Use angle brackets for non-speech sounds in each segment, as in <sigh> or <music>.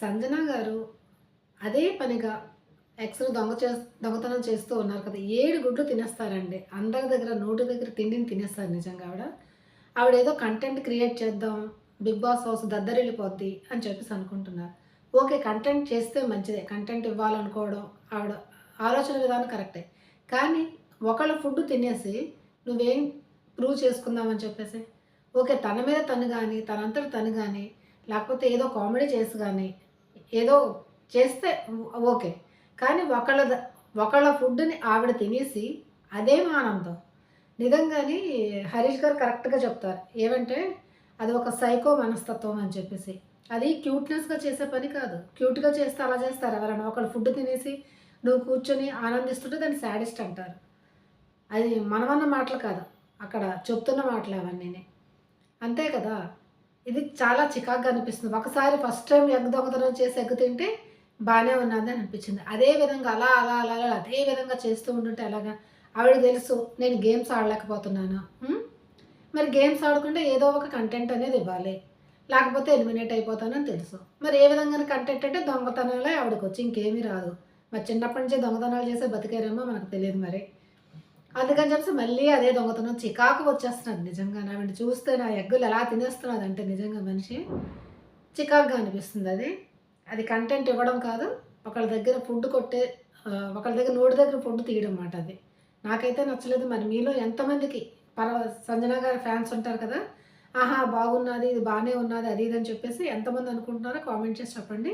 సంజన గారు అదే పనిగా ఎక్స్ను దొంగ చే దొంగతనం చేస్తూ ఉన్నారు కదా ఏడు గుడ్లు తినేస్తారండి. అందరి దగ్గర నోటి దగ్గర తిండిని తినేస్తారు నిజంగా ఆవిడ. ఆవిడ ఏదో కంటెంట్ క్రియేట్ చేద్దాం బిగ్ బాస్ హౌస్ దద్దరిల్లిపోద్ది అని చెప్పేసి అనుకుంటున్నారు. ఓకే కంటెంట్ చేస్తే మంచిదే. కంటెంట్ ఇవ్వాలనుకోవడం ఆవిడ ఆలోచన విధానం కరెక్టే. కానీ ఒకళ్ళ ఫుడ్ తినేసి నువ్వేం ప్రూవ్ చేసుకుందామని చెప్పేసి ఓకే తన మీద తను కానీ తనంతట తను కానీ లేకపోతే ఏదో కామెడీ చేసి కానీ ఏదో చేస్తే ఓకే. కానీ ఒకళ్ళ ద- ఒకళ్ళ ఫుడ్ని ఆవిడ తినేసి అదే ఆనందం నిజంగానే హరీష్ గారు కరెక్ట్గా చెప్తారు. ఏమంటే అది ఒక సైకో మనస్తత్వం అని చెప్పేసి. అది క్యూట్నెస్గా చేసే పని కాదు. క్యూట్గా చేస్తే అలా చేస్తారు ఎవరైనా. ఒకళ్ళు ఫుడ్ తినేసి నువ్వు కూర్చొని ఆనందిస్తుంటే దాన్ని శాడిస్ట్ అంటారు. అది మనమన్న మాటలు కాదు. అక్కడ చెప్తున్న మాటలు అవన్నీ అంతే కదా? ఇది చాలా చికాగ్గా అనిపిస్తుంది. ఒకసారి ఫస్ట్ టైం ఎగ్ దొంగతనం చేసి ఎగ్ తింటే బాగానే ఉన్నది అని అనిపించింది. అదే విధంగా అలా అలా అలా అలా అదే విధంగా చేస్తూ ఉంటుంటే ఎలాగా? ఆవిడ తెలుసు నేను గేమ్స్ ఆడలేకపోతున్నాను. మరి గేమ్స్ ఆడకుండా ఏదో ఒక కంటెంట్ అనేది ఇవ్వాలి. లేకపోతే ఎలిమినేట్ అయిపోతానని తెలుసు. మరి ఏ విధంగా కంటెంట్ అంటే దొంగతనాలే ఆవిడకి వచ్చి ఇంకేమీ రాదు. మరి చిన్నప్పటి నుంచే దొంగతనాలు చేసే బతికారేమో మనకు తెలియదు మరి. అందుకని చెప్పి మళ్ళీ అదే దొంగతనం చికాకు వచ్చేస్తున్నది నిజంగా. ఆవిడ చూస్తే నా ఎగ్గులు ఎలా తినేస్తున్నది అంటే నిజంగా మనిషి చికాకుగా అనిపిస్తుంది అది. అది కంటెంట్ ఇవ్వడం కాదు ఒకళ్ళ దగ్గర ఫుడ్ కొట్టే ఒకళ్ళ దగ్గర నోటి దగ్గర ఫుడ్ తీయడం మాట అది. నాకైతే నచ్చలేదు మరి మీలో ఎంతమందికి? పర్వ సంజన గారి ఫ్యాన్స్ ఉంటారు కదా ఆహా బాగున్నది ఇది బాగానే ఉన్నది అది ఇది అని చెప్పేసి ఎంతమంది అనుకుంటున్నారో కామెంట్ చేసి చెప్పండి.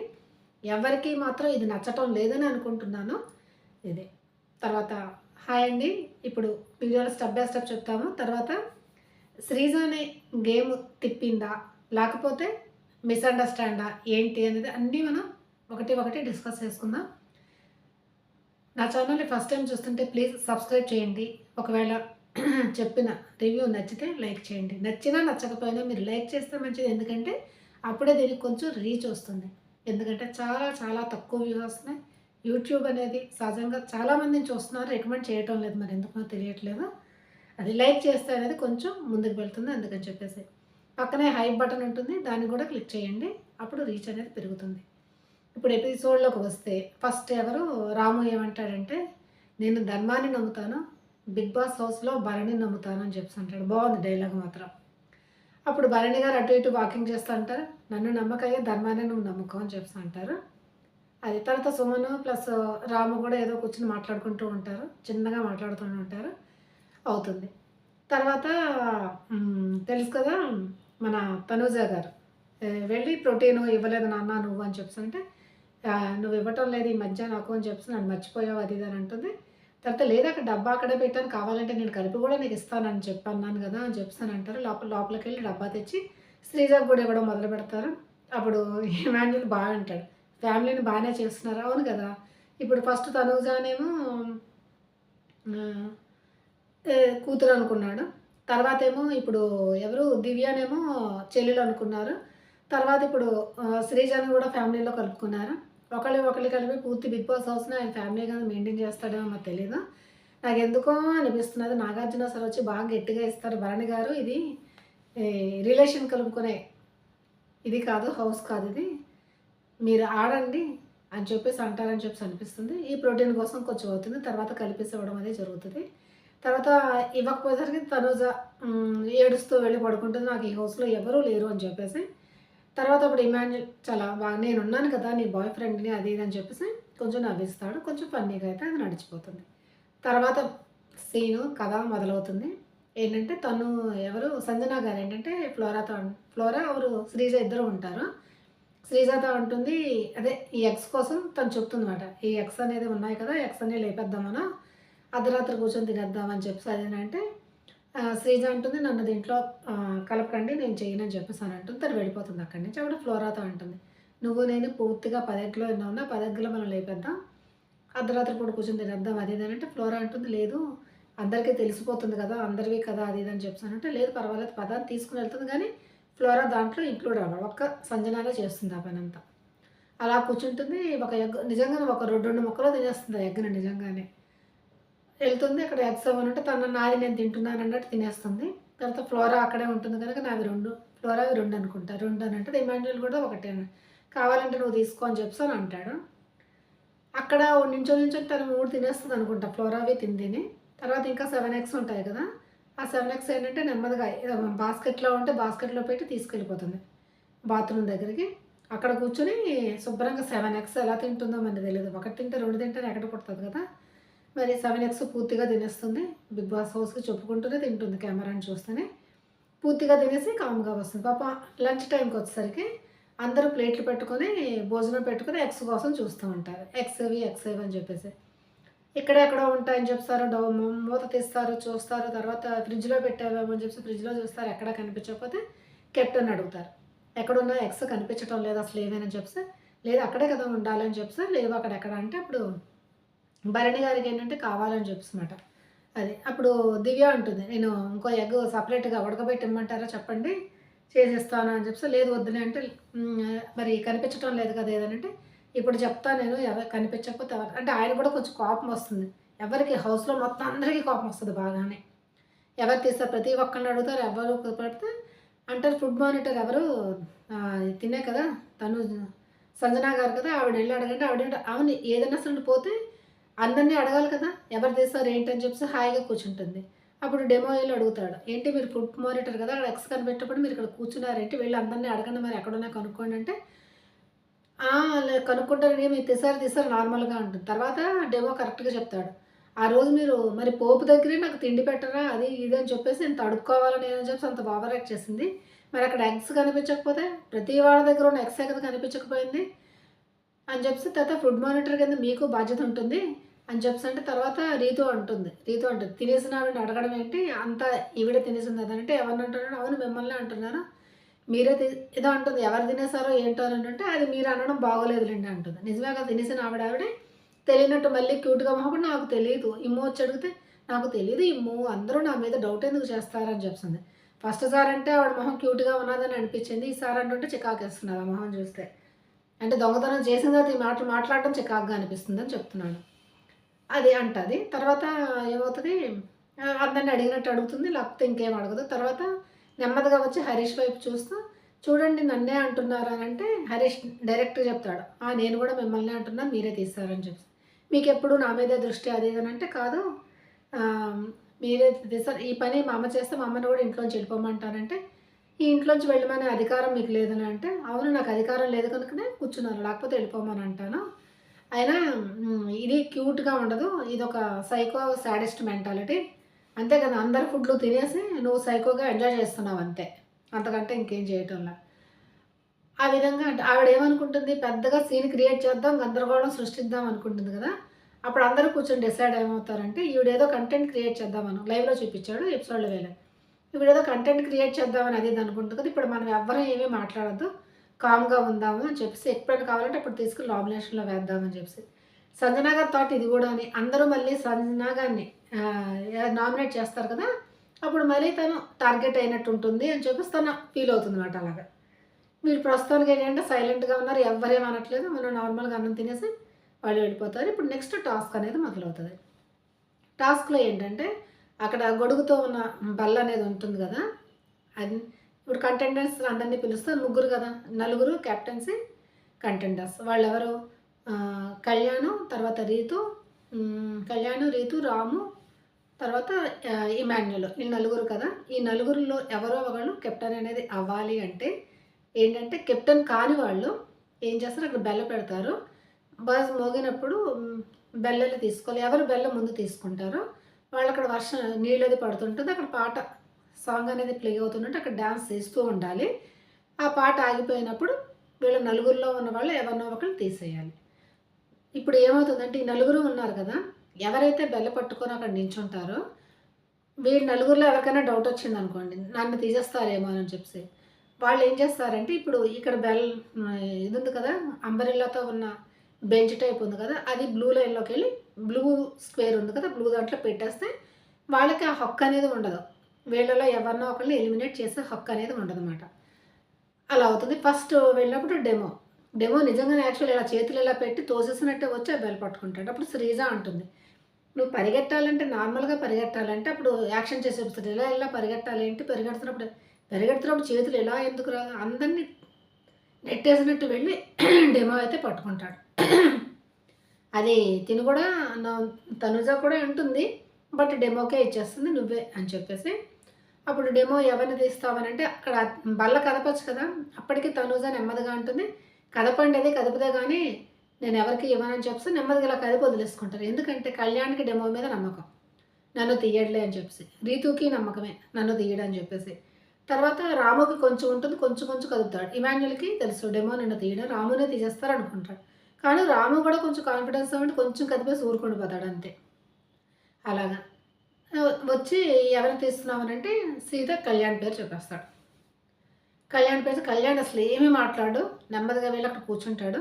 ఎవరికి మాత్రం ఇది నచ్చటం లేదని అనుకుంటున్నాను. ఇది. తర్వాత హాయ్ అండి. ఇప్పుడు వీడియోలో స్టెప్ బై స్టెప్ చెప్తాము. తర్వాత శ్రీజ అనే గేమ్ తిప్పిందా? లేకపోతే మిస్అండర్స్టాండా? ఏంటి అనేది అన్నీ మనం ఒకటి ఒకటి డిస్కస్ చేసుకుందాం. నా ఛానల్ని ఫస్ట్ టైం చూస్తుంటే ప్లీజ్ సబ్స్క్రైబ్ చేయండి. ఒకవేళ <clears throat> చెప్పిన రివ్యూ నచ్చితే లైక్ చేయండి. నచ్చినా నచ్చకపోయినా మీరు లైక్ చేస్తే మంచిది. ఎందుకంటే అప్పుడే దీనికి కొంచెం రీచ్ వస్తుంది. ఎందుకంటే చాలా చాలా తక్కువ వ్యూస్ వస్తున్నాయి. యూట్యూబ్ అనేది సహజంగా చాలామందిని చూస్తున్నారు రికమెండ్ చేయటం లేదు. మరి ఎందుకో తెలియట్లేదు? అది లైక్ చేస్తే అనేది కొంచెం ముందుకు వెళ్తుంది. అందుకని చెప్పేసి పక్కనే హై బటన్ ఉంటుంది. దాన్ని కూడా క్లిక్ చేయండి. అప్పుడు రీచ్ అనేది పెరుగుతుంది. ఇప్పుడు ఎపిసోడ్లోకి వస్తే ఫస్ట్ ఎవరు? రాము ఏమంటాడంటే నేను ధర్మాన్ని నమ్ముతాను. బిగ్ బాస్ హౌస్లో భరణి నమ్ముతాను అని చెప్పి అంటాడు. బాగుంది డైలాగ్ మాత్రం. అప్పుడు భరణి గారు అటు ఇటు వాకింగ్ చేస్తూ అంటారు. నన్ను నమ్మకయ్యే. ధర్మాన్ని నువ్వు నమ్ముకో అని చెప్పి అంటారు. అది తర్వాత సుమను ప్లస్ రాము కూడా ఏదో కూర్చొని మాట్లాడుకుంటూ ఉంటారు. చిన్నగా మాట్లాడుతూ ఉంటారు. అవుతుంది. తర్వాత తెలుసు కదా మన తనూజ గారు. వెళ్ళి ప్రోటీన్ ఇవ్వలేదు నాన్న నువ్వు అని చెప్పి అంటే నువ్వు ఇవ్వటం లేదు ఈ మధ్య నాకు అని చెప్పి నన్ను మర్చిపోయావు అది ఇది అని అంటుంది. తర్వాత లేదు అక్కడ డబ్బా అక్కడే పెట్టాను కావాలంటే నేను కలిపి కూడా నీకు ఇస్తానని చెప్పి అన్నాను కదా అని చెప్తాను అంటారు. లోపల లోపలికి వెళ్ళి డబ్బా తెచ్చి శ్రీజాకు కూడా ఇవ్వడం మొదలు పెడతారు అప్పుడు ఇమాన్యుల్ బాగా అంటాడు. ఫ్యామిలీని బాగానే చేస్తున్నారు? అవును కదా. ఇప్పుడు ఫస్ట్ తనూజానేమో కూతురు అనుకున్నాడు. తర్వాత ఏమో ఇప్పుడు ఎవరు? దివ్యానేమో చెల్లెలు అనుకున్నారు. తర్వాత ఇప్పుడు శ్రీజాని కూడా ఫ్యామిలీలో కలుపుకున్నారు. ఒకళ్ళు ఒకళ్ళు కలిపి పూర్తి బిగ్ బాస్ హౌస్ని ఆయన ఫ్యామిలీ కానీ మెయింటైన్ చేస్తాడేమో నాకు తెలియదు నాకు ఎందుకో అనిపిస్తున్నది. నాగార్జున సార్ వచ్చి బాగా గట్టిగా ఇస్తారు. భరణి గారు ఇది రిలేషన్ కలుపుకునే ఇది కాదు హౌస్ కాదు ఇది. మీరు ఆడండి అని చెప్పేసి అంటారని చెప్పేసి అనిపిస్తుంది. ఈ ప్రోటీన్ కోసం కొంచెం అవుతుంది. తర్వాత కలిపేసి ఇవ్వడం అనేది జరుగుతుంది. తర్వాత ఇవ్వకపోయేసరికి తను ఏడుస్తూ వెళ్ళి పడుకుంటుంది. నాకు ఈ హౌస్లో ఎవరూ లేరు అని చెప్పేసి. తర్వాత అప్పుడు ఇమాన్యుల్ చాలా బాగా నేను ఉన్నాను కదా నీ బాయ్ ఫ్రెండ్ని అది ఇది అని చెప్పేసి కొంచెం నవ్విస్తాడు. కొంచెం ఫన్నీగా అయితే అది నడిచిపోతుంది. తర్వాత సీను కథ మొదలవుతుంది. ఏంటంటే తను ఎవరు సంజన గారు ఏంటంటే ఫ్లోరాతో ఫ్లోరా ఎవరు శ్రీజ ఇద్దరు ఉంటారు. శ్రీజాత అంటుంది అదే ఈ ఎగ్స్ కోసం తను చెప్తుందన్నమాట. ఈ ఎగ్స్ అనేది ఉన్నాయి కదా ఎగ్స్ అనే లేపేద్దామనా? అర్ధరాత్రి కూర్చొని తినేద్దామని చెప్పేసి అదేనంటే శ్రీజ అంటుంది నన్ను దీంట్లో కలపకండి నేను చేయనని చెప్పేసి అని అంటుంది. తను వెళ్ళిపోతుంది అక్కడి నుంచి. అప్పుడు ఫ్లోరాతో అంటుంది నువ్వు నేను పూర్తిగా పదెగ్గులో ఎన్నో ఉన్నా పదెగ్గులో మనం లేపేద్దాం. అర్ధరాత్రి పూట కూర్చొని తినేద్దాం అది అంటే ఫ్లోరా అంటుంది లేదు అందరికీ తెలిసిపోతుంది కదా అందరివి కదా అది ఇది అని చెప్పాను అంటే లేదు పర్వాలేదు పదాన్ని తీసుకుని వెళ్తుంది. కానీ ఫ్లోరా దాంట్లో ఇంక్లూడ్ అవ్వడం ఒక్క సంజనాలే చేస్తుంది ఆ పని అంతా అలా కూర్చుంటుంది ఒక ఎగ్ నిజంగానే ఒక రెండు రెండు ముక్కలు తినేస్తుంది ఆ ఎగ్ని నిజంగానే. వెళ్తుంది అక్కడ ఎగ్స్ అవ్వనంటే తన నాది నేను తింటున్నాను అన్నట్టు తినేస్తుంది. తర్వాత ఫ్లోరా అక్కడే ఉంటుంది కనుక నాది రెండు ఫ్లోరా రెండు అనుకుంటా. రెండు అని అంటే ఇమాన్యుల్ కూడా ఒకటే కావాలంటే నువ్వు తీసుకో అని చెప్పి అని అంటాడు. అక్కడ నించో నించొని తను మూడు తినేస్తుంది అనుకుంటా ఫ్లోరావి తిందిని. తర్వాత ఇంకా సెవెన్ ఎక్స్ ఉంటాయి కదా ఆ సెవెన్ ఎక్స్ ఏంటంటే నెమ్మదిగా బాస్కెట్లో ఉంటే బాస్కెట్లో పెట్టి తీసుకెళ్ళిపోతుంది. బాత్రూమ్ దగ్గరికి. అక్కడ కూర్చొని శుభ్రంగా సెవెన్ ఎక్స్ ఎలా తింటుందో మనకి తెలియదు. ఒకటి తింటే రెండు తింటే ఎక్కడ పుడుతుంది కదా. మరి సెవెన్ ఎక్స్ పూర్తిగా తినేస్తుంది. బిగ్ బాస్ హౌస్కి చెప్పుకుంటూనే తింటుంది కెమెరాని చూస్తేనే. పూర్తిగా తినేసి కామ్గా వస్తుంది. పాప లంచ్ టైంకి వచ్చేసరికి అందరూ ప్లేట్లు పెట్టుకొని భోజనం పెట్టుకొని ఎగ్స్ కోసం చూస్తూ ఉంటారు. ఎగ్స్ ఇవి ఎగ్స్ ఇవి అని చెప్పేసి. ఎక్కడెక్కడో ఉంటాయని చెప్తారు డౌ మూత తీస్తారు చూస్తారు తర్వాత ఫ్రిడ్జ్లో పెట్టావేమో అని చెప్పి ఫ్రిడ్జ్లో చూస్తారు ఎక్కడ కనిపించకపోతే కెప్టెన్ అడుగుతారు. ఎక్కడున్నా ఎగ్స్ కనిపించడం లేదు అసలు ఏమైనా చెప్తే లేదు అక్కడే కదా ఉండాలని చెప్తే లేవు అక్కడ ఎక్కడ అంటే అప్పుడు భరణి గారికి ఏంటంటే కావాలని చెప్పమాట అది అప్పుడు దివ్య ఉంటుంది నేను ఇంకో ఎగ్ సపరేట్గా ఉడకబెట్టి ఇమ్మంటారా చెప్పండి చేసేస్తాను అని చెప్పి లేదు వద్దులే అంటే మరి కనిపించడం లేదు కదా ఏదనంటే ఇప్పుడు చెప్తా నేను ఎవరు కనిపించకపోతే ఎవరు అంటే ఆయన కూడా కొంచెం కోపం వస్తుంది. ఎవరికి హౌస్లో మొత్తం అందరికీ కోపం వస్తుంది బాగానే. ఎవరు తీస్తారు? ప్రతి ఒక్కరిని అడుగుతారు ఎవరు పడితే అంటారు ఫుడ్ మానిటర్ ఎవరు తినే కదా తను సంజనా గారు కదా ఆవిడ వెళ్ళి అడగంటే ఆవిడ అవును ఏదైనా అసలు పోతే అందరినీ అడగాలి కదా ఎవరు తీస్తారు ఏంటని చెప్పి హాయిగా కూర్చుంటుంది. అప్పుడు డెమో వెళ్ళి అడుగుతాడు ఏంటి మీరు ఫుడ్ మానిటర్ కదా అక్కడ ఎక్స్ కనిపెట్టినప్పుడు మీరు ఇక్కడ కూర్చున్నారేంటి? వెళ్ళి అందరినీ అడగండి మరి ఎక్కడున్నా కనుక్కోండి అంటే కనుక్కుంటారు మీరు తెసారు తీసారు నార్మల్గా ఉంటుంది తర్వాత డెమో కరెక్ట్గా చెప్తాడు. ఆ రోజు మీరు మరి పోపు దగ్గరే నాకు తిండి పెట్టరా అది ఇది అని చెప్పేసి ఇంత అడుక్కోవాలని అని చెప్పి అంత ఓవర్ యాక్ట్ చేసింది. మరి అక్కడ ఎగ్స్ కనిపించకపోతే ప్రతి వాళ్ళ దగ్గర ఉన్న ఎగ్స్ కదా కనిపించకపోయింది అని చెప్పేసి తర్వాత ఫుడ్ మానిటర్ కింద మీకు బాధ్యత ఉంటుంది అని చెప్పి అంటే తర్వాత రీతు అంటుంది. రీతు అంటుంది. తినేసిన ఆవిడ అడగడం ఏంటి? అంత ఈవిడ తినేసింది అదంటే ఎవరిని అంటున్నాడు? అవును మిమ్మల్ని అంటున్నాను. మీరే ఏదో అంటుంది ఎవరు తినేసారో ఏంటో అని అంటే అది మీరు అనడం బాగోలేదులేండి అంటుంది. నిజమే కదా తినేసిన ఆవిడ ఆవిడే తెలియనట్టు మళ్ళీ క్యూట్గా మొహం నాకు తెలియదు ఇమ్మో వచ్చి అడిగితే నాకు తెలియదు ఇమ్మో అందరూ నా మీద డౌట్ ఎందుకు చేస్తారని చెప్తుంది. ఫస్ట్ సార్ అంటే ఆవిడ మొహం క్యూట్గా ఉన్నదని అనిపించింది. ఈసారి అంటుంటే చికాకేస్తున్నారు ఆ మొహం చూస్తే. అంటే దొంగతనం చేసిన తర్వాత ఈ మాటలు మాట్లాడటం చికాకుగా అనిపిస్తుంది అని చెప్తున్నాను. అది అంటది. తర్వాత ఏమవుతుంది? అందరిని అడిగినట్టు అడుగుతుంది లేకపోతే ఇంకేం అడగదు. తర్వాత నెమ్మదిగా వచ్చి హరీష్ వైపు చూస్తూ చూడండి నన్నే అంటున్నారు? అని అంటే హరీష్ డైరెక్ట్గా చెప్తాడు. ఆ నేను కూడా మిమ్మల్ని అంటున్నా మీరే తీస్తారని చెప్పి. మీకు ఎప్పుడు నా మీదే దృష్టి అది అని అంటే కాదు. మీరే తీస్తారు. ఈ పని మా అమ్మ చేస్తే మా అమ్మని కూడా ఇంట్లోంచి వెళ్ళిపోమంటానంటే ఈ ఇంట్లోంచి వెళ్ళమనే అధికారం మీకు లేదని అంటే అవును నాకు అధికారం లేదు కనుకనే కూర్చున్నారు. లేకపోతే వెళ్ళిపోమని అంటాను. అయినా ఇది క్యూట్గా ఉండదు. ఇది ఒక సైకో సాడెస్ట్ మెంటాలిటీ అంతే కదా అందరు ఫుడ్లు తినేసి నువ్వు సైకోగా ఎంజాయ్ చేస్తున్నావు అంతే. అంతకంటే ఇంకేం చేయటంలా. ఆ విధంగా అంటే ఆవిడ ఏమనుకుంటుంది పెద్దగా సీన్ క్రియేట్ చేద్దాం గందరగోళం సృష్టిద్దాం అనుకుంటుంది కదా అప్పుడు అందరూ కూర్చొని డిసైడ్ ఏమవుతారంటే ఈవిడేదో కంటెంట్ క్రియేట్ చేద్దామని లైవ్లో చూపించాడు ఎపిసోడ్లో వేలే ఈవిడేదో కంటెంట్ క్రియేట్ చేద్దామని అది అనుకుంటుంది కదా ఇప్పుడు మనం ఎవ్వరం ఏమీ మాట్లాడద్దు కామ్గా ఉందాము అని చెప్పేసి ఎప్పుడైనా కావాలంటే అప్పుడు తీసుకుని నామినేషన్లో వేద్దామని చెప్పేసి. సంజనా థాట్ ఇది కూడా అని. అందరూ మళ్ళీ సంజనాగారిని నామినేట్ చేస్తారు కదా అప్పుడు మళ్ళీ తను టార్గెట్ అయినట్టు ఉంటుంది అని చెప్పేసి తను ఫీల్ అవుతుంది అనమాట అలాగా. వీళ్ళు ప్రస్తుతానికి ఏంటంటే సైలెంట్గా ఉన్నారు ఎవరేం అనట్లేదు. మనం నార్మల్గా అన్నం తినేసి వాళ్ళు వెళ్ళిపోతారు. ఇప్పుడు నెక్స్ట్ టాస్క్ అనేది మొదలవుతుంది. టాస్క్లో ఏంటంటే అక్కడ గొడుగుతో ఉన్న బల్ల అనేది ఉంటుంది కదా అది ఇప్పుడు కంటెండర్స్ అందరినీ పిలుస్తారు ముగ్గురు కదా నలుగురు కెప్టెన్సీ కంటెండర్స్ వాళ్ళు ఎవరు కళ్యాణం తర్వాత రీతు కళ్యాణం రీతు రాము తర్వాత ఇమాన్యుల్. ఈ నలుగురు కదా. ఈ నలుగురిలో ఎవరో ఒకళ్ళు కెప్టెన్ అనేది అవ్వాలి అంటే ఏంటంటే కెప్టెన్ కాని వాళ్ళు ఏం చేస్తారు? అక్కడ బెల్ల పెడతారు. బస్ మోగినప్పుడు బెల్లలు తీసుకోవాలి ఎవరు బెల్ల ముందు తీసుకుంటారో వాళ్ళు అక్కడ వర్షం నీళ్ళది పడుతుంటుంది. అక్కడ పాట సాంగ్ అనేది ప్లే అవుతుంటే అక్కడ డ్యాన్స్ చేస్తూ ఉండాలి. ఆ పాట ఆగిపోయినప్పుడు వీళ్ళ నలుగురిలో ఉన్న వాళ్ళు ఎవరినో ఒకళ్ళు తీసేయాలి. ఇప్పుడు ఏమవుతుందంటే ఈ నలుగురు ఉన్నారు కదా ఎవరైతే బెల్ల పట్టుకొని అక్కడ నించుంటారో వీళ్ళు నలుగురిలో ఎవరికైనా డౌట్ వచ్చింది అనుకోండి నన్ను తీసేస్తారేమో అని చెప్పి వాళ్ళు ఏం చేస్తారంటే ఇప్పుడు ఇక్కడ బెల్ ఇది ఉంది కదా అంబరిల్లాతో ఉన్న బెంచ్ టైప్ ఉంది కదా అది బ్లూ లైన్లోకి వెళ్ళి బ్లూ స్క్వేర్ ఉంది కదా బ్లూ దాంట్లో పెట్టేస్తే వాళ్ళకి ఆ హక్కు అనేది ఉండదు. వీళ్ళలో ఎవరినో ఒకరిని ఎలిమినేట్ చేసే హక్కు అనేది ఉండదన్నమాట. అలా అవుతుంది. ఫస్ట్ వెళ్ళినప్పుడు డెమో డెమో నిజంగా యాక్చువల్ ఇలా చేతులు ఇలా పెట్టి తోసేసినట్టే వచ్చి ఆ బెల్ పట్టుకుంటాడు. అప్పుడు శ్రీజా అంటుంది నువ్వు పరిగెట్టాలంటే నార్మల్గా పరిగెట్టాలంటే అప్పుడు యాక్షన్ చేసే ఇలా ఇలా పరిగెట్టాలి? ఏంటి పరిగెడుతున్నప్పుడు పరిగెడుతున్నప్పుడు చేతులు ఎలా ఎందుకు రా అందరినీ నెట్టేసినట్టు వెళ్ళి <clears throat> డెమో అయితే పట్టుకుంటాడు. <clears throat> అది తిను కూడా నా- తనుజ కూడా ఉంటుంది బట్ డెమోకే ఇచ్చేస్తుంది నువ్వే అని చెప్పేసి అప్పుడు డెమో ఎవరిని తీస్తావనంటే అక్కడ బల్ల కదపచ్చు కదా అప్పటికి తనుజ నెమ్మదిగా ఉంటుంది కదపండి అది కదపదే కానీ నేను ఎవరికి ఇవ్వనని చెప్పేసి నెమ్మదిగా ఇలా కదిపి వదిలేసుకుంటారు. ఎందుకంటే కళ్యాణ్కి డెమో మీద నమ్మకం. నన్ను తీయడలే అని చెప్పేసి. రీతుకి నమ్మకమే. నన్ను తీయడని చెప్పేసి. తర్వాత రాముకి కొంచెం ఉంటుంది కొంచెం కొంచెం కదుపుతాడు. ఇమాన్యుల్కి తెలుసు డెమో నిన్ను తీయడం రామునే తీసేస్తారు అనుకుంటాడు కానీ రాము కూడా కొంచెం కాన్ఫిడెన్స్ ఉంటే కొంచెం కదిపేసి ఊరుకొని పోతాడు అంతే. అలాగా. వచ్చి ఎవరిని తీస్తున్నామనంటే సీత కళ్యాణ్ పేరు చెప్పేస్తాడు. కళ్యాణ్ పేరు కళ్యాణ్ అసలు ఏమీ మాట్లాడు నెమ్మదిగా వెళ్ళి అక్కడ కూర్చుంటాడు.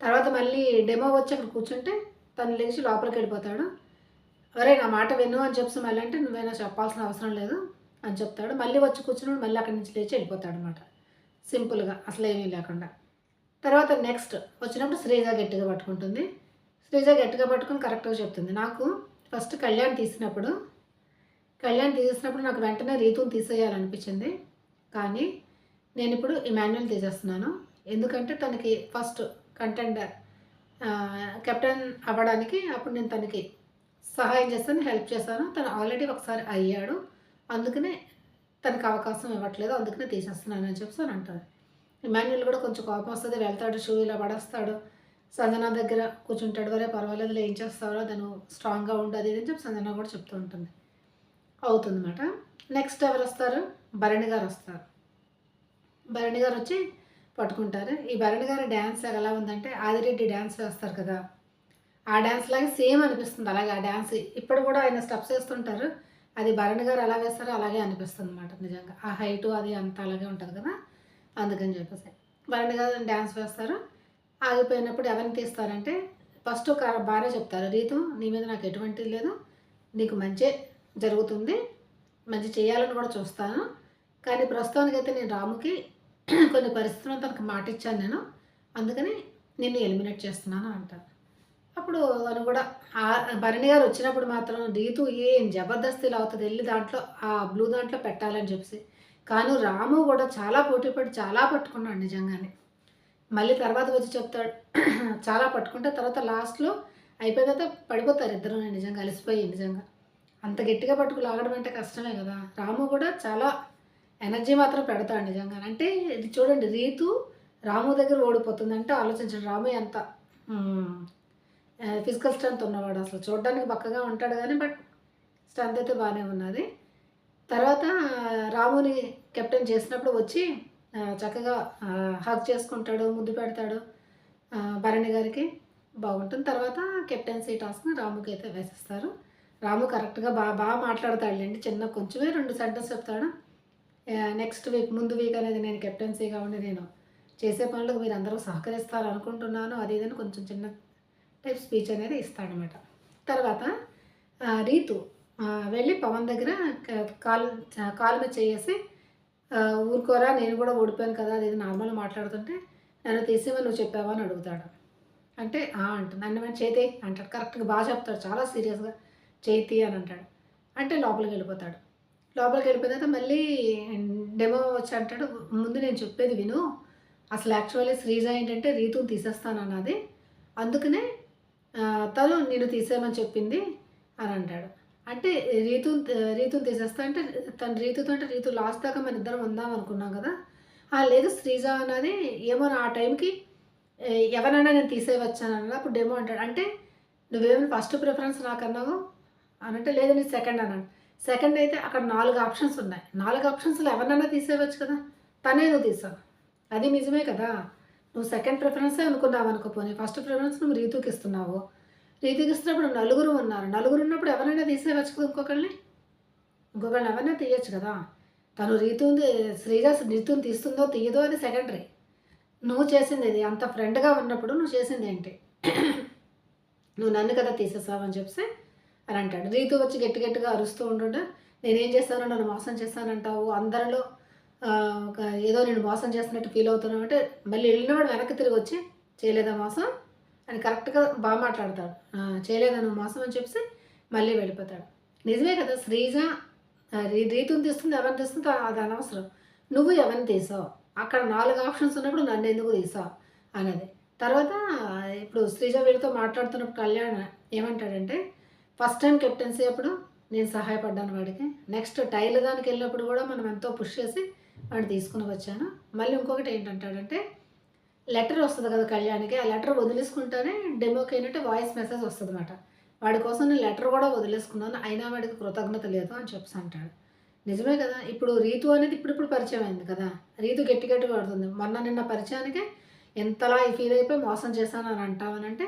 తర్వాత మళ్ళీ డెమో వచ్చి అక్కడ కూర్చుంటే తను లేచి లోపలికి వెళ్ళిపోతాడు. అరే నా మాట విను అని చెప్పి మళ్ళీ అంటే నువ్వైనా చెప్పాల్సిన అవసరం లేదు అని చెప్తాడు. మళ్ళీ వచ్చి కూర్చున్నాడు మళ్ళీ అక్కడి నుంచి లేచి వెళ్ళిపోతాడు అనమాట సింపుల్గా అసలు ఏమీ లేకుండా. తర్వాత నెక్స్ట్ వచ్చినప్పుడు శ్రీజ గట్టిగా పట్టుకుంటుంది. శ్రీజ గట్టిగా పట్టుకుని కరెక్ట్గా చెప్తుంది. నాకు ఫస్ట్ కళ్యాణ్ తీసినప్పుడు కళ్యాణ్ తీసినప్పుడు నాకు వెంటనే రీతుని తీసేయాలనిపించింది. కానీ నేను ఇప్పుడు ఇమాన్యుల్ తీసేస్తున్నాను. ఎందుకంటే తనకి ఫస్ట్ కంటెండర్ కెప్టెన్ అవ్వడానికి అప్పుడు నేను తనకి సహాయం చేస్తాను హెల్ప్ చేశాను తను ఆల్రెడీ ఒకసారి అయ్యాడు. అందుకనే తనకు అవకాశం ఇవ్వట్లేదు. అందుకనే తీసేస్తున్నాను అని చెప్పి అని అంటారు. ఇమాన్యుల్ కూడా కొంచెం కోపం వస్తుంది. వెళ్తాడు షూ ఇలా పడేస్తాడు. సంజన దగ్గర కూర్చుంటాడు వరే పర్వాలేదు ఏం చేస్తారో తను స్ట్రాంగ్గా ఉండదు అని చెప్పి సంజన కూడా చెప్తూ ఉంటుంది. అవుతుందన్నమాట. నెక్స్ట్ ఎవరు వస్తారు? భరణి గారు వస్తారు. భరణి గారు వచ్చి పట్టుకుంటారు. ఈ భరణి గారి డ్యాన్స్ ఎలా ఉందంటే ఆదిరెడ్డి డ్యాన్స్ వేస్తారు కదా. ఆ డ్యాన్స్ లాగా సేమ్ అనిపిస్తుంది. అలాగే ఆ డ్యాన్స్ ఇప్పుడు కూడా ఆయన స్టెప్స్ వేస్తుంటారు. అది భరణి గారు ఎలా వేస్తారో అలాగే అనిపిస్తుంది అనమాట నిజంగా. ఆ హైటు అది అంత అలాగే ఉంటుంది కదా. అందుకని చెప్పేసి భరణి గారు డ్యాన్స్ వేస్తారు. ఆగిపోయినప్పుడు ఎవరిని తీస్తారంటే ఫస్ట్ ఒక బాగా చెప్తారు. రీతు నీ మీద నాకు ఎటువంటి లేదు. నీకు మంచి జరుగుతుంది. మంచి చేయాలని కూడా చూస్తాను. కానీ ప్రస్తుతానికైతే నేను రాముకి కొన్ని పరిస్థితులను తనకు మాట ఇచ్చాను నేను. అందుకని నిన్ను ఎలిమినేట్ చేస్తున్నాను అంటారు. అప్పుడు తను కూడా భరణి గారు వచ్చినప్పుడు మాత్రం రీతు ఏం జబర్దస్తిలో అవుతుంది వెళ్ళి దాంట్లో ఆ బ్లూ దాంట్లో పెట్టాలని చెప్పేసి. కానీ రాము కూడా చాలా పోటీ పడి చాలా పట్టుకున్నాడు నిజంగానే. మళ్ళీ తర్వాత వచ్చి చెప్తాడు చాలా పట్టుకుంటే తర్వాత లాస్ట్లో అయిపోయిన తర్వాత పడిపోతారు ఇద్దరు నిజంగా అలసిపోయి నిజంగా. అంత గట్టిగా పట్టుకు లాగడం అంటే కష్టమే కదా. రాము కూడా చాలా ఎనర్జీ మాత్రం పెడతాడు నిజంగా. అంటే ఇది చూడండి రీతు రాము దగ్గర ఓడిపోతుంది అంటే ఆలోచించండి. రాము ఎంత ఫిజికల్ స్ట్రెంత్ ఉన్నవాడు అసలు. చూడడానికి పక్కగా ఉంటాడు కానీ బట్ స్ట్రెంత్ అయితే బాగానే ఉన్నది. తర్వాత రాముని కెప్టెన్ చేసినప్పుడు వచ్చి చక్కగా హక్ చేసుకుంటాడు ముద్దు పెడతాడు భరణి గారికి. బాగుంటుంది. తర్వాత కెప్టెన్సీ టాస్క్ని రాముకి అయితే వేసేస్తారు. రాము కరెక్ట్గా బాగా బాగా మాట్లాడతాడులేండి. చిన్న కొంచెమే రెండు సెంటెన్స్ చెప్తాడు. నెక్స్ట్ వీక్ ముందు వీక్ అనేది నేను కెప్టెన్సీగా ఉండి నేను చేసే పనులకు మీరు అందరూ సహకరిస్తారు అనుకుంటున్నాను అది కొంచెం చిన్న టైప్ స్పీచ్ అనేది ఇస్తాడనమాట. తర్వాత రీతు వెళ్ళి పవన్ దగ్గర కాలు కాలు మీద చేసి ఊరుకోరా నేను కూడా ఓడిపోయాను కదా అది నార్మల్ మాట్లాడుతుంటే నన్ను తీసేమని నువ్వు చెప్పావా అని అడుగుతాడు. అంటే అంటుంది నన్ను వెంట చేతి అంటాడు. కరెక్ట్గా బాగా చెప్తాడు చాలా సీరియస్గా చేతి అని అంటాడు. అంటే లోపలికి వెళ్ళిపోతాడు. లోపలికి వెళ్ళిపోయిన తర్వాత మళ్ళీ డెమో వచ్చి అంటాడు ముందు నేను చెప్పేది విను. అసలు యాక్చువల్లీ శ్రీజ ఏంటంటే రీతుని తీసేస్తాను అన్నది. అందుకనే తను నేను తీసేయమని చెప్పింది అని అంటాడు. అంటే రీతు రీతుని తీసేస్తా అంటే తను రీతుతో అంటే రీతు లాస్ట్ దాకా మన ఇద్దరం ఉందాం అనుకున్నాం కదా. ఆ, లేదు శ్రీజ అన్నది. ఏమో ఆ టైంకి ఎవరైనా నేను తీసేయవచ్చాను అన్నది. అప్పుడు డెమో అంటాడు. అంటే నువ్వేమైనా ఫస్ట్ ప్రిఫరెన్స్ నాకు అన్నావు అని అంటే లేదు నేను సెకండ్ అన్నాడు. సెకండ్ అయితే అక్కడ నాలుగు ఆప్షన్స్ ఉన్నాయి. నాలుగు ఆప్షన్స్లో ఎవరినైనా తీసేయవచ్చు కదా? తనే నువ్వు తీసావు. అది నిజమే కదా? నువ్వు సెకండ్ ప్రిఫరెన్సే అనుకున్నావు అనుకోపోయి ఫస్ట్ ప్రిఫరెన్స్ నువ్వు రీతుకి ఇస్తున్నావు. రీతుకి ఇస్తున్నప్పుడు నలుగురు ఉన్నారు. నలుగురు ఉన్నప్పుడు ఎవరైనా తీసేయవచ్చు కదా ఇంకొకరిని ఇంకొకళ్ళని ఎవరైనా తీయచ్చు కదా? తను రీతుని శ్రీగా రీతుని తీస్తుందో తీయదో అది సెకండరీ నువ్వు చేసింది ఇది. అంత ఫ్రెండ్గా ఉన్నప్పుడు నువ్వు చేసింది ఏంటి? నువ్వు నన్ను కదా తీసేసావని చెప్పి అని అంటాడు. రీతు వచ్చి గట్టి గట్టిగా అరుస్తూ ఉంటుంటే నేనేం చేస్తాను నన్ను మోసం చేస్తానంటావు. అందరిలో ఒక ఏదో నేను మోసం చేస్తున్నట్టు ఫీల్ అవుతున్నావు అంటే మళ్ళీ వెళ్ళినవాడు వెనక్కి తిరిగి వచ్చి చేయలేదా మోసం? అని కరెక్ట్గా బాగా మాట్లాడతాడు. చేయలేదా నువ్వు మోసం అని చెప్పి మళ్ళీ వెళ్ళిపోతాడు. నిజమే కదా శ్రీజ రీ- రీతుని తీస్తుంది ఎవరిని తీస్తుందో అది అనవసరం. నువ్వు ఎవరిని తీసావు? అక్కడ నాలుగు ఆప్షన్స్ ఉన్నప్పుడు నన్ను ఎందుకు తీసావు అన్నది. తర్వాత ఇప్పుడు శ్రీజ వీళ్ళతో మాట్లాడుతున్నప్పుడు కళ్యాణ్ ఏమంటాడంటే ఫస్ట్ టైం కెప్టెన్సీ అప్పుడు నేను సహాయపడ్డాను వాడికి. నెక్స్ట్ టైల్ దానికి వెళ్ళినప్పుడు కూడా మనం ఎంతో పుష్ చేసి వాడిని తీసుకుని వచ్చాను. మళ్ళీ ఇంకొకటి ఏంటంటాడంటే లెటర్ వస్తుంది కదా కళ్యాణ్కి ఆ లెటర్ వదిలేసుకుంటేనే డెమోకి ఏంటంటే వాయిస్ మెసేజ్ వస్తుంది అనమాట వాడి కోసం నేను లెటర్ కూడా వదిలేసుకున్నాను అయినా వాడికి కృతజ్ఞత లేదు అని చెప్పి అంటాడు. నిజమే కదా ఇప్పుడు రీతు అనేది ఇప్పుడిప్పుడు పరిచయం అయింది కదా. రీతు గట్టి గట్టి పడుతుంది మొన్న నిన్న పరిచయానికి ఎంతలా ఫీల్ అయిపోయి మోసం చేశాను అని అంటామనంటే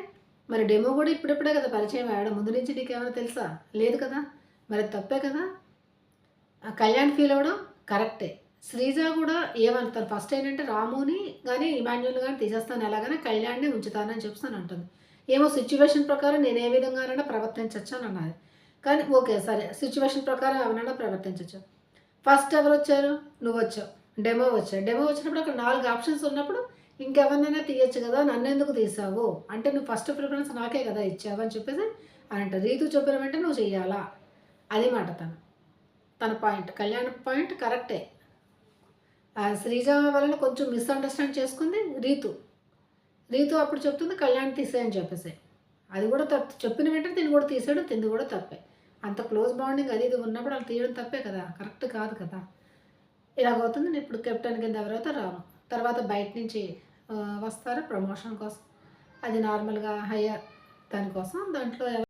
మరి డెమో కూడా ఇప్పుడిప్పుడే కదా పరిచయం అయ్యాడు. ముందు నుంచి నీకు ఏమైనా తెలుసా? లేదు కదా? మరి తప్పే కదా? ఆ కళ్యాణ్ ఫీల్ అవ్వడం కరెక్టే. శ్రీజ కూడా ఏమంటారు ఫస్ట్ ఏంటంటే రాముని కానీ ఇమాన్యుల్ కానీ తీసేస్తాను. ఎలాగైనా కళ్యాణ్ని ఉంచుతానని చెప్తాను అంటుంది. ఏమో సిచ్యువేషన్ ప్రకారం నేను ఏ విధంగానైనా ప్రవర్తించవచ్చు అని అన్నది కానీ ఓకే సరే. సిచ్యువేషన్ ప్రకారం ఎవరైనా ప్రవర్తించవచ్చు ఫస్ట్ ఎవరు వచ్చారు? నువ్వు వచ్చావు డెమో వచ్చావు డెమో వచ్చినప్పుడు అక్కడ నాలుగు ఆప్షన్స్ ఉన్నప్పుడు ఇంకెవరినైనా తీయచ్చు కదా నన్ను ఎందుకు తీసావు? అంటే నువ్వు ఫస్ట్ ప్రిఫరెన్స్ నాకే కదా ఇచ్చావు అని చెప్పేసి అని అంట రీతు చెప్పిన వెంటనే నువ్వు చెయ్యాలా? అది మాట తను. తన పాయింట్ కళ్యాణ్ పాయింట్ కరెక్టే శ్రీజ వలన కొంచెం మిస్అండర్స్టాండ్ చేసుకుంది రీతు. రీతు అప్పుడు చెప్తుంది కళ్యాణ్ తీసేయని చెప్పేసి. అది కూడా తప్పు. చెప్పిన వెంటనే తిని కూడా తీసాడు తింది కూడా తప్పే. అంత క్లోజ్ బాండింగ్ అది ఇది ఉన్నప్పుడు వాళ్ళు తీయడం తప్పే కదా కరెక్ట్ కాదు కదా. ఇలాగవుతుంది. నేను ఇప్పుడు కెప్టెన్ కింద ఎవరైతే రాము తర్వాత బయట నుంచి వస్తారు ప్రమోషన్ కోసం? అది నార్మల్గా హయ్యర్ దానికోసం దాంట్లో